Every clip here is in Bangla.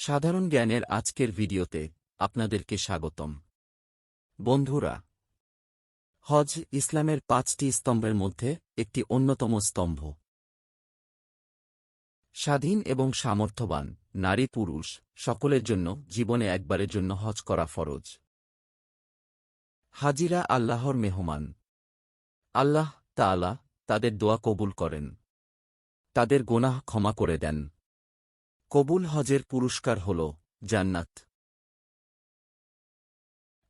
সাধারণ জ্ঞানের আজকের ভিডিওতে আপনাদেরকে স্বাগতম। বন্ধুরা, হজ ইসলামের পাঁচটি স্তম্ভের মধ্যে একটি অন্যতম স্তম্ভ। স্বাধীন এবং সামর্থ্যবান নারী পুরুষ সকলের জন্য জীবনে একবারের জন্য হজ করা ফরজ। হাজিরা আল্লাহর মেহমান। আল্লাহ তাআলা তাদের দোয়া কবুল করেন। তাদের গোনাহ ক্ষমা করে দেন। কবুল হজের পুরস্কার হল জান্নাত।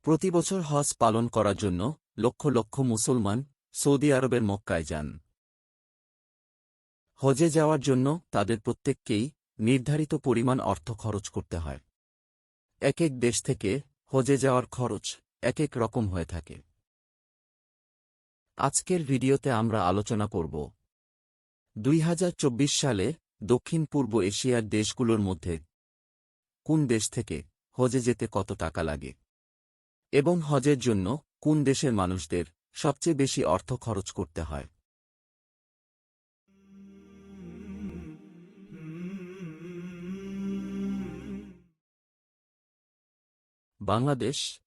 প্রতি বছর হজ পালন করার জন্য লক্ষ লক্ষ মুসলমান সৌদি আরবের মক্কায় যান। হজে যাওয়ার জন্য তাদের প্রত্যেককেই নির্ধারিত পরিমাণ অর্থ খরচ করতে হয়। এক এক দেশ থেকে হজে যাওয়ার খরচ এক এক রকম হয়ে থাকে। আজকের ভিডিওতে আমরা আলোচনা করব দুই হাজার চব্বিশ সালে দক্ষিণ পূর্ব এশিয়ার দেশগুলোর মধ্যে কোন দেশ থেকে হজে যেতে কত টাকা লাগে? এবং হজের জন্য কোন দেশের মানুষদের সবচেয়ে বেশি অর্থ খরচ করতে হয়? বাংলাদেশ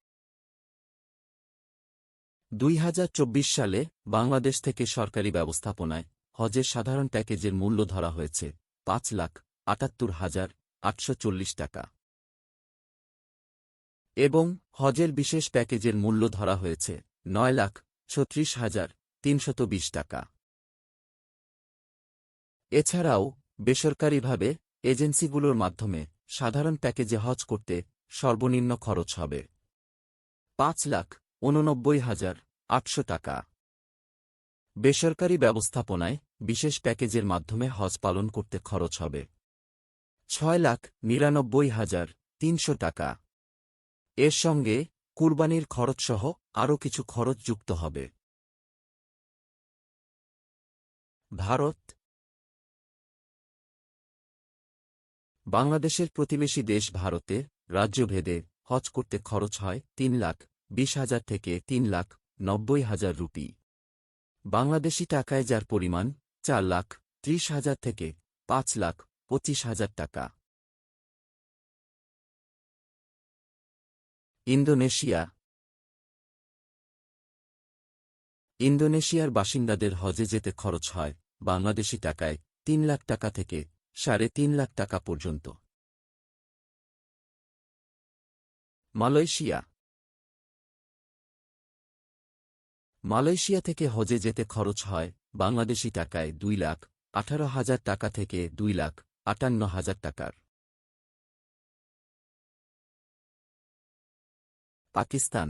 দুই হাজার চব্বিশ সালে বাংলাদেশ থেকে সরকারি ব্যবস্থাপনায় হজের সাধারণ প্যাকেজের মূল্য ধরা হয়েছে পাঁচ লাখ আটাত্তর হাজার আটশো টাকা। এবং হজের বিশেষ প্যাকেজের মূল্য ধরা হয়েছে নয় লাখ ছত্রিশ হাজার তিনশত বিশ টাকা। এছাড়াও, বেসরকারিভাবে এজেন্সিগুলোর মাধ্যমে সাধারণ প্যাকেজে হজ করতে সর্বনিম্ন খরচ হবে পাঁচ লাখ ঊননব্বই হাজার আটশো টাকা। বেসরকারি ব্যবস্থাপনায় বিশেষ প্যাকেজের মাধ্যমে হজ পালন করতে খরচ হবে। ছয় লাখ নিরানব্বই হাজার তিনশো টাকা। এর সঙ্গে কুরবানির খরচসহ আরও কিছু খরচ যুক্ত হবে। ভারত বাংলাদেশের প্রতিবেশী দেশ ভারতে রাজ্যভেদে হজ করতে খরচ হয় তিন লাখ বিশ হাজার থেকে তিন লাখ নব্বই হাজার রুপি। বাংলাদেশি টাকায় যার পরিমাণ চার লাখ ত্রিশ হাজার থেকে পাঁচ লাখ পঁচিশ হাজার টাকা। ইন্দোনেশিয়া। ইন্দোনেশিয়ার বাসিন্দাদের হজে যেতে খরচ হয় বাংলাদেশি টাকায় তিন লাখ টাকা থেকে সাড়ে তিন লাখ টাকা পর্যন্ত। মালয়েশিয়া। মালয়েশিয়া থেকে হজে যেতে খরচ হয় বাংলাদেশি টাকায় দুই লাখ আঠারো হাজার টাকা থেকে দুই লাখ আটান্ন হাজার টাকার। পাকিস্তান।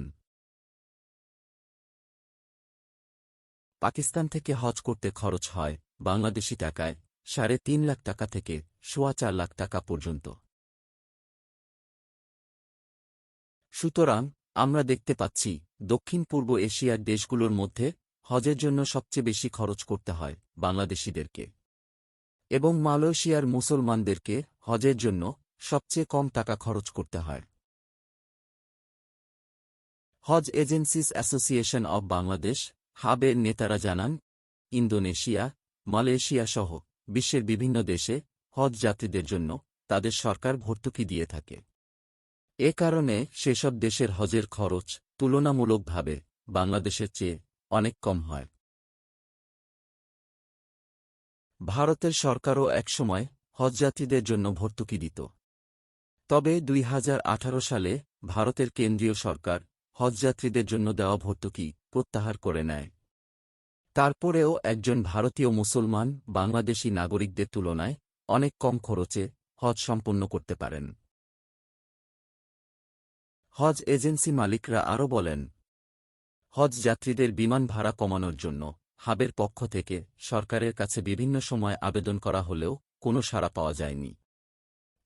পাকিস্তান থেকে হজ করতে খরচ হয় বাংলাদেশি টাকায় সাড়ে তিন লাখ টাকা থেকে সোয়া চার লাখ টাকা পর্যন্ত। সুতরাং আমরা দেখতে পাচ্ছি দক্ষিণ পূর্ব এশিয়ার দেশগুলোর মধ্যে হজের জন্য সবচেয়ে বেশি খরচ করতে হয় বাংলাদেশিদেরকে। এবং মালয়েশিয়ার মুসলমানদেরকে হজের জন্য সবচেয়ে কম টাকা খরচ করতে হয়। হজ এজেন্সিস অ্যাসোসিয়েশন অব বাংলাদেশ, হাবের নেতারা জানান, ইন্দোনেশিয়া, মালয়েশিয়া সহ বিশ্বের বিভিন্ন দেশে হজ যাত্রীদের জন্য তাদের সরকার ভর্তুকি দিয়ে থাকে। এ কারণে সেসব দেশের হজের খরচ তুলনামূলকভাবে বাংলাদেশের চেয়ে অনেক কম হয়। ভারতের সরকারও একসময় হজযাত্রীদের জন্য ভর্তুকি দিত। তবে দুই হাজার আঠারো সালে ভারতের কেন্দ্রীয় সরকার হজযাত্রীদের জন্য দেওয়া ভর্তুকি প্রত্যাহার করে নেয়। তারপরেও একজন ভারতীয় মুসলমান বাংলাদেশী নাগরিকদের তুলনায় অনেক কম খরচে হজ সম্পন্ন করতে পারেন। হজ এজেন্সি মালিকরা আরও বলেন, হজ যাত্রীদের বিমান ভাড়া কমানোর জন্য হাবের পক্ষ থেকে সরকারের কাছে বিভিন্ন সময় আবেদন করা হলেও কোনো সাড়া পাওয়া যায়নি।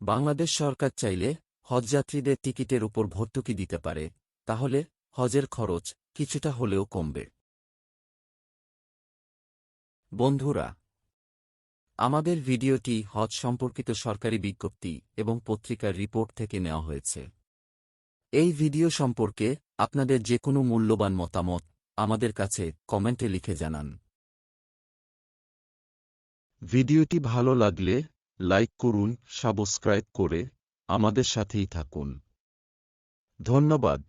বাংলাদেশ সরকার চাইলে হজযাত্রীদের টিকিটের উপর ভর্তুকি দিতে পারে, তাহলে হজের খরচ কিছুটা হলেও কমবে। বন্ধুরা, আমাদের ভিডিওটি হজ সম্পর্কিত সরকারি বিজ্ঞপ্তি এবং পত্রিকার রিপোর্ট থেকে নেওয়া হয়েছে। এই ভিডিও সম্পর্কে আপনাদের যে কোনো মূল্যবান মতামত আমাদের কাছে কমেন্টে লিখে জানান। ভিডিওটি ভালো লাগলে লাইক করুন, সাবস্ক্রাইব করে আমাদের সাথেই থাকুন। ধন্যবাদ।